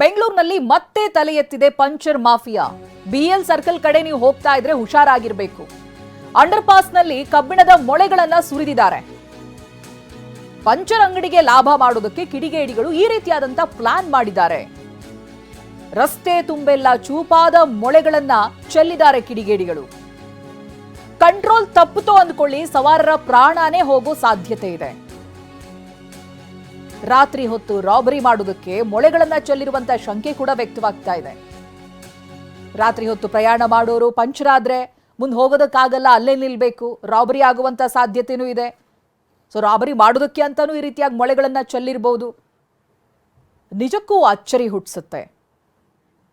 ಬೆಂಗಳೂರಿನಲ್ಲಿ ಮತ್ತೆ ತಲೆ ಎತ್ತಿದೆ ಪಂಚರ್ ಮಾಫಿಯಾ. ಬಿಎಲ್ ಸರ್ಕಲ್ ಕಡೆ ನೀವು ಹೋಗ್ತಾ ಇದ್ರೆ ಹುಷಾರಾಗಿರ್ಬೇಕು. ಅಂಡರ್ ಪಾಸ್ನಲ್ಲಿ ಕಬ್ಬಿಣದ ಮೊಳೆಗಳನ್ನ ಸುರಿದಿದ್ದಾರೆ. ಪಂಚರ್ ಅಂಗಡಿಗೆ ಲಾಭ ಮಾಡೋದಕ್ಕೆ ಕಿಡಿಗೇಡಿಗಳು ಈ ರೀತಿಯಾದಂತ ಪ್ಲಾನ್ ಮಾಡಿದ್ದಾರೆ. ರಸ್ತೆ ತುಂಬೆಲ್ಲ ಚೂಪಾದ ಮೊಳೆಗಳನ್ನ ಚೆಲ್ಲಿದ್ದಾರೆ ಕಿಡಿಗೇಡಿಗಳು. ಕಂಟ್ರೋಲ್ ತಪ್ಪುತ್ತೋ ಅಂದ್ಕೊಳ್ಳಿ, ಸವಾರರ ಪ್ರಾಣಾನೇ ಹೋಗೋ ಸಾಧ್ಯತೆ ಇದೆ. ರಾತ್ರಿ ಹೊತ್ತು ರಾಬರಿ ಮಾಡುವುದಕ್ಕೆ ಮೊಳೆಗಳನ್ನ ಚೆಲ್ಲಿರುವಂತಹ ಶಂಕೆ ಕೂಡ ವ್ಯಕ್ತವಾಗ್ತಾ ಇದೆ. ರಾತ್ರಿ ಹೊತ್ತು ಪ್ರಯಾಣ ಮಾಡೋರು ಪಂಚರ್ ಆದ್ರೆ ಮುಂದೆ ಹೋಗೋದಕ್ಕಾಗಲ್ಲ, ಅಲ್ಲೇ ನಿಲ್ಬೇಕು, ರಾಬರಿ ಆಗುವಂತ ಸಾಧ್ಯತೆನೂ ಇದೆ. ಸೊ ರಾಬರಿ ಮಾಡೋದಕ್ಕೆ ಅಂತಾನೂ ಈ ರೀತಿಯಾಗಿ ಮೊಳೆಗಳನ್ನ ಚೆಲ್ಲಿರ್ಬೋದು. ನಿಜಕ್ಕೂ ಅಚ್ಚರಿ ಹುಟ್ಟಿಸುತ್ತೆ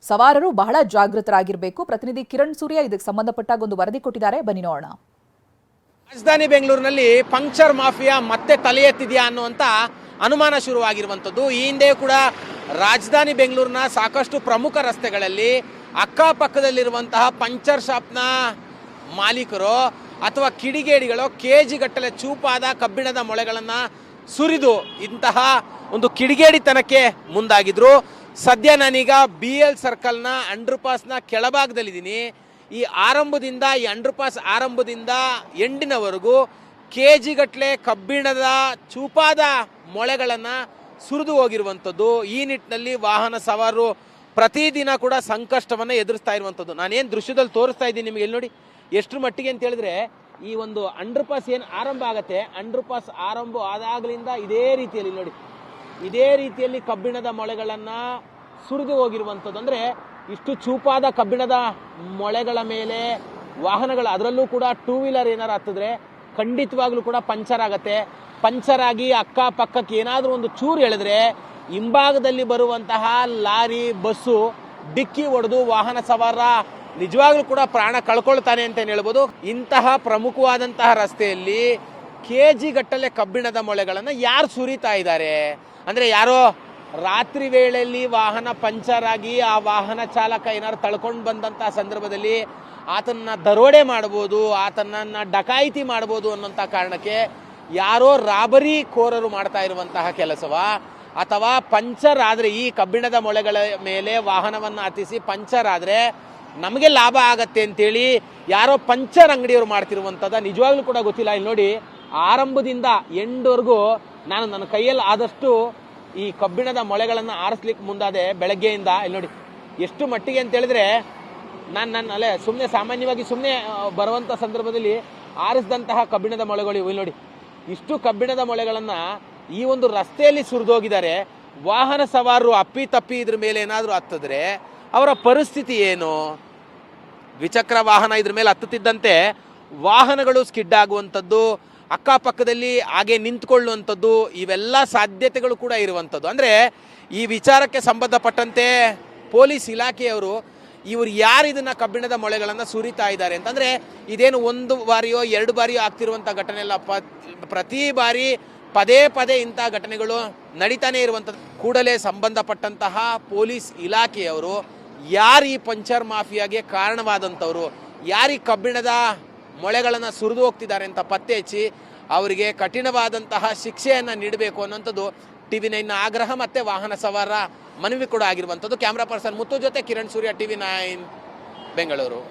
ಸವಾರರು ಬಹಳ ಜಾಗೃತರಾಗಿರಬೇಕು. ಪ್ರತಿನಿಧಿ ಕಿರಣ್ ಸೂರ್ಯ ಇದಕ್ಕೆ ಸಂಬಂಧಪಟ್ಟಾಗ ಒಂದು ವರದಿ ಕೊಟ್ಟಿದ್ದಾರೆ. ಬನ್ನಿ ನೋಡೋಣ. ರಾಜಧಾನಿ ಬೆಂಗಳೂರಿನಲ್ಲಿ ಪಂಕ್ಚರ್ ಮಾಫಿಯಾ ಮತ್ತೆ ತಲೆ ಎತ್ತಿದೆಯಾ ಅನ್ನುವಂಥ ಅನುಮಾನ ಶುರುವಾಗಿರುವಂಥದ್ದು. ಈ ಹಿಂದೆ ಕೂಡ ರಾಜಧಾನಿ ಬೆಂಗಳೂರಿನ ಸಾಕಷ್ಟು ಪ್ರಮುಖ ರಸ್ತೆಗಳಲ್ಲಿ ಅಕ್ಕಪಕ್ಕದಲ್ಲಿರುವಂತಹ ಪಂಚರ್ ಶಾಪ್ನ ಮಾಲೀಕರು ಅಥವಾ ಕಿಡಿಗೇಡಿಗಳು ಕೆ ಗಟ್ಟಲೆ ಚೂಪಾದ ಕಬ್ಬಿಣದ ಮೊಳೆಗಳನ್ನು ಸುರಿದು ಇಂತಹ ಒಂದು ಕಿಡಿಗೇಡಿತನಕ್ಕೆ ಮುಂದಾಗಿದ್ರು. ಸದ್ಯ ನಾನೀಗ ಬಿ ಎಲ್ ಸರ್ಕಲ್ನ ಅಂಡರ್ಪಾಸ್ನ ಕೆಳಭಾಗದಲ್ಲಿದ್ದೀನಿ. ಈ ಆರಂಭದಿಂದ, ಈ ಅಂಡರ್ಪಾಸ್ ಆರಂಭದಿಂದ ಎಂಡಿನವರೆಗೂ ಕೆ ಗಟ್ಟಲೆ ಕಬ್ಬಿಣದ ಚೂಪಾದ ಮೊಳೆಗಳನ್ನು ಸುರಿದು ಹೋಗಿರುವಂಥದ್ದು. ಈ ನಿಟ್ಟಿನಲ್ಲಿ ವಾಹನ ಸವಾರರು ಪ್ರತಿದಿನ ಕೂಡ ಸಂಕಷ್ಟವನ್ನು ಎದುರಿಸ್ತಾ ಇರುವಂಥದ್ದು. ನಾನೇನು ದೃಶ್ಯದಲ್ಲಿ ತೋರಿಸ್ತಾ ಇದ್ದೀನಿ ನಿಮಗೆ ಇಲ್ಲಿ ನೋಡಿ? ಎಷ್ಟು ಮಟ್ಟಿಗೆ ಅಂತ ಹೇಳಿದ್ರೆ ಈ ಒಂದು ಅಂಡರ್ಪಾಸ್ ಏನು ಆರಂಭ ಆಗುತ್ತೆ? ಅಂಡರ್ ಪಾಸ್ ಆರಂಭ ಆದಾಗಲಿಂದ ಇದೇ ರೀತಿಯಲ್ಲಿ ನೋಡಿ. ಇದೇ ರೀತಿಯಲ್ಲಿ ಕಬ್ಬಿಣದ ಮೊಳೆಗಳನ್ನು ಸುರಿದು ಹೋಗಿರುವಂಥದ್ದು. ಅಂದರೆ ಇಷ್ಟು ಚೂಪಾದ ಕಬ್ಬಿಣದ ಮೊಳೆಗಳ ಮೇಲೆ ವಾಹನಗಳು, ಅದರಲ್ಲೂ ಕೂಡ ಟೂ ವೀಲರ್ ಏನಾರು ಹತ್ತಿದ್ರೆ ಖಂಡಿತವಾಗ್ಲೂ ಕೂಡ ಪಂಚರ್ ಆಗತ್ತೆ. ಪಂಚರ್ ಆಗಿ ಅಕ್ಕಪಕ್ಕಕ್ಕೆ ಏನಾದರೂ ಒಂದು ಚೂರು ಎಳೆದ್ರೆ ಹಿಂಭಾಗದಲ್ಲಿ ಬರುವಂತಹ ಲಾರಿ, ಬಸ್ಸು ಡಿಕ್ಕಿ ಹೊಡೆದು ವಾಹನ ಸವಾರ ನಿಜವಾಗ್ಲೂ ಕೂಡ ಪ್ರಾಣ ಕಳ್ಕೊಳ್ತಾನೆ ಅಂತ ಹೇಳ್ಬೋದು? ಇಂತಹ ಪ್ರಮುಖವಾದಂತಹ ರಸ್ತೆಯಲ್ಲಿ ಕೆ ಜಿ ಗಟ್ಟಲೆ ಕಬ್ಬಿಣದ ಮೊಳೆಗಳನ್ನು ಯಾರು ಸುರಿತಾ ಇದ್ದಾರೆ? ಅಂದರೆ ಯಾರೋ ರಾತ್ರಿ ವೇಳೆಯಲ್ಲಿ ವಾಹನ ಪಂಚರ್ ಆಗಿ ಆ ವಾಹನ ಚಾಲಕ ಏನಾದ್ರು ತಳ್ಕೊಂಡು ಬಂದಂತಹ ಸಂದರ್ಭದಲ್ಲಿ ಆತನ್ನ ದರೋಡೆ ಮಾಡ್ಬೋದು, ಆತನನ್ನ ಡಕಾಯಿತಿ ಮಾಡ್ಬೋದು ಅನ್ನೋಂಥ ಕಾರಣಕ್ಕೆ ಯಾರೋ ರಾಬರಿ ಕೋರರು ಮಾಡ್ತಾ ಇರುವಂತಹ ಕೆಲಸವ, ಅಥವಾ ಪಂಚರ್ ಆದರೆ ಈ ಕಬ್ಬಿಣದ ಮೊಳೆಗಳ ಮೇಲೆ ವಾಹನವನ್ನು ಹತ್ತಿಸಿ ಪಂಚರ್ ಆದರೆ ನಮಗೆ ಲಾಭ ಆಗತ್ತೆ ಅಂತೇಳಿ ಯಾರೋ ಪಂಚರ್ ಅಂಗಡಿಯವರು ಮಾಡ್ತಿರುವಂಥದ್ದು ನಿಜವಾಗ್ಲೂ ಕೂಡ ಗೊತ್ತಿಲ್ಲ. ಇಲ್ಲಿ ನೋಡಿ, ಆರಂಭದಿಂದ ಎಂಡ್ವರೆಗೂ ನಾನು ನನ್ನ ಕೈಯಲ್ಲಿ ಆದಷ್ಟು ಈ ಕಬ್ಬಿಣದ ಮೊಳೆಗಳನ್ನು ಆರಿಸ್ಲಿಕ್ಕೆ ಮುಂದಾದೆ ಬೆಳಗ್ಗೆಯಿಂದ. ಇಲ್ಲಿ ನೋಡಿ, ಎಷ್ಟು ಮಟ್ಟಿಗೆ ಅಂತ ಹೇಳಿದ್ರೆ ನಾನು ನನ್ನ ಅಲ್ಲೇ ಸುಮ್ಮನೆ ಸಾಮಾನ್ಯವಾಗಿ ಸುಮ್ಮನೆ ಬರುವಂಥ ಸಂದರ್ಭದಲ್ಲಿ ಆರಿಸಿದಂತಹ ಕಬ್ಬಿಣದ ಮೊಳೆಗಳು ಇವು. ನೋಡಿ, ಇಷ್ಟು ಕಬ್ಬಿಣದ ಮೊಳೆಗಳನ್ನು ಈ ಒಂದು ರಸ್ತೆಯಲ್ಲಿ ಸುರಿದೋಗಿದ್ದಾರೆ. ವಾಹನ ಸವಾರರು ಅಪ್ಪಿ ತಪ್ಪಿ ಇದ್ರ ಮೇಲೆ ಏನಾದರೂ ಹತ್ತಿದ್ರೆ ಅವರ ಪರಿಸ್ಥಿತಿ ಏನು? ದ್ವಿಚಕ್ರ ವಾಹನ ಇದ್ರ ಮೇಲೆ ಹತ್ತುತ್ತಿದ್ದಂತೆ ವಾಹನಗಳು ಸ್ಕಿಡ್ ಆಗುವಂಥದ್ದು, ಅಕ್ಕಪಕ್ಕದಲ್ಲಿ ಹಾಗೆ ನಿಂತ್ಕೊಳ್ಳುವಂಥದ್ದು, ಇವೆಲ್ಲ ಸಾಧ್ಯತೆಗಳು ಕೂಡ ಇರುವಂಥದ್ದು. ಅಂದರೆ ಈ ವಿಚಾರಕ್ಕೆ ಸಂಬಂಧಪಟ್ಟಂತೆ ಪೊಲೀಸ್ ಇಲಾಖೆಯವರು ಇವರು ಯಾರು ಇದನ್ನ ಕಬ್ಬಿಣದ ಮೊಳೆಗಳನ್ನು ಸುರಿತಾ ಇದ್ದಾರೆ ಅಂತಂದ್ರೆ ಇದೇನು ಒಂದು ಬಾರಿಯೋ ಎರಡು ಬಾರಿಯೋ ಆಗ್ತಿರುವಂಥ ಘಟನೆ ಅಲ್ಲ. ಪ್ರತಿ ಬಾರಿ ಪದೇ ಪದೇ ಇಂಥ ಘಟನೆಗಳು ನಡೀತಾನೆ ಇರುವಂಥದ್ದು ಕೂಡಲೇ ಸಂಬಂಧಪಟ್ಟಂತಹ ಪೊಲೀಸ್ ಇಲಾಖೆಯವರು ಯಾರು ಈ ಪಂಚರ್ ಮಾಫಿಯಾಗೆ ಕಾರಣವಾದಂಥವ್ರು, ಯಾರು ಈ ಕಬ್ಬಿಣದ ಮೊಳೆಗಳನ್ನು ಸುರಿದು ಹೋಗ್ತಿದ್ದಾರೆ ಅಂತ ಪತ್ತೆ ಹಚ್ಚಿ ಅವರಿಗೆ ಕಠಿಣವಾದಂತಹ ಶಿಕ್ಷೆಯನ್ನು ನೀಡಬೇಕು ಅನ್ನೋಂಥದ್ದು ಟಿ ವಿ ನೈನ್ನ ಆಗ್ರಹ ಮತ್ತು ವಾಹನ ಸವಾರ ಮನವಿ ಕೂಡ ಆಗಿರುವಂಥದ್ದು. ಕ್ಯಾಮ್ರಾ ಪರ್ಸನ್ ಮುತ್ತು ಜೊತೆ Kiran Surya T V nine, Bengaluru.